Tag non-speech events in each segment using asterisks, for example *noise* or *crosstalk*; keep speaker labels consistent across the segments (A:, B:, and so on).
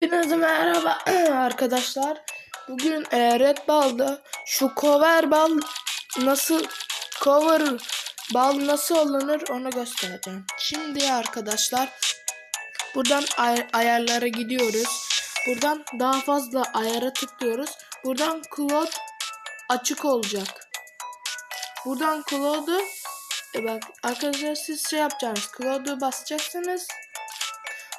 A: Hepinize merhaba *clears throat* arkadaşlar. Bugün e, Red Ball'da şu cover bal nasıl cover bal nasıl olunur onu göstereceğim. Şimdi arkadaşlar buradan ay- ayarlara gidiyoruz. Buradan daha fazla ayara tıklıyoruz. Buradan cloud açık olacak. Buradan cloud'u e bak arkadaşlar siz şey yapacaksınız. Cloud'u basacaksınız.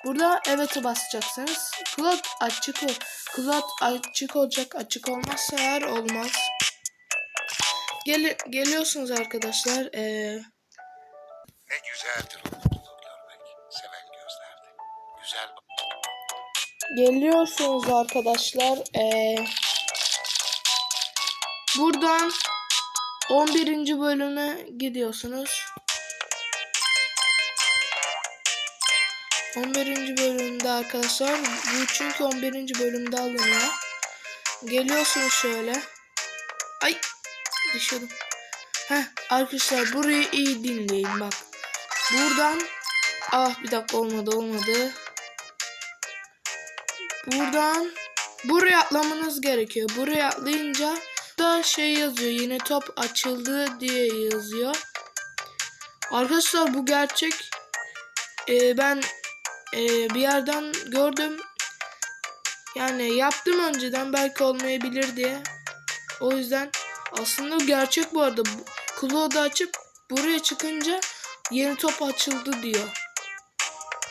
A: Burada evet'e basacaksınız. Cloud açık ol. Cloud açık olacak. Açık olmazsa eğer olmaz. Gel geliyorsunuz arkadaşlar. Ee,
B: Ne güzeldir o mutluluğu görmek. Seven gözlerdi. Güzel
A: geliyorsunuz arkadaşlar. Ee, buradan 11. bölüme gidiyorsunuz. 11. bölümde arkadaşlar bu çünkü 11. bölümde alınıyor. Geliyorsunuz şöyle. Ay düşürdüm. Heh arkadaşlar burayı iyi dinleyin bak. Buradan ah bir dakika olmadı olmadı. Buradan buraya atlamanız gerekiyor. Buraya atlayınca da şey yazıyor. Yine top açıldı diye yazıyor. Arkadaşlar bu gerçek. Ee, ben e, bir yerden gördüm. Yani yaptım önceden belki olmayabilir diye. O yüzden aslında gerçek bu arada. Cloud'u açıp buraya çıkınca yeni top açıldı diyor.